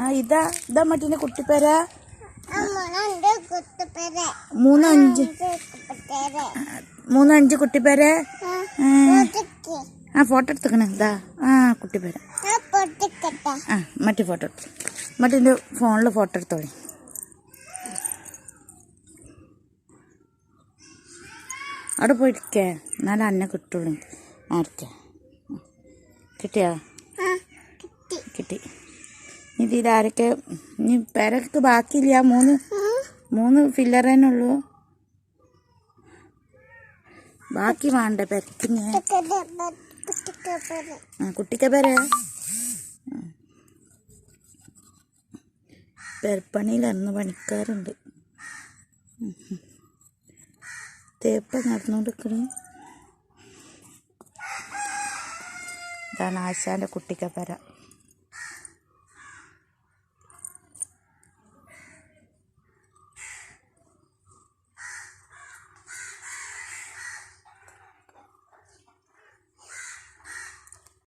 ആ ഇതാ ഇതാ മറ്റേ കുട്ടിപ്പേര. മൂന്നഞ്ച് മൂന്നഞ്ച്. കുട്ടിപ്പേര. ആ ഫോട്ടോ എടുത്തേക്കണേ ഇതാ. ആ കുട്ടിപ്പേര. ആ മറ്റേ ഫോട്ടോ എടുത്തു. മറ്റേ ഫോണിൽ ഫോട്ടോ എടുത്തോളി അവിടെ പോയിരിക്കേ. എന്നാലും അന്നെ കിട്ടുള്ളൂ. ആർക്കേ കിട്ടിയോ? ഇനി ഇതാരൊക്കെ ഇനി പെരക്ക് ബാക്കിയില്ല. മൂന്ന് മൂന്ന് ഉള്ളൂ. ബാക്കി വേണ്ട പെരക്കിന്? ആ കുട്ടിക്ക പേര്? പെരപ്പണിയിലന്ന് പണിക്കാരുണ്ട്. തേപ്പ നടന്നുകൊണ്ടിരിക്കണേ ഇതാണ് ആശാന്റെ കുട്ടിക്ക പെര.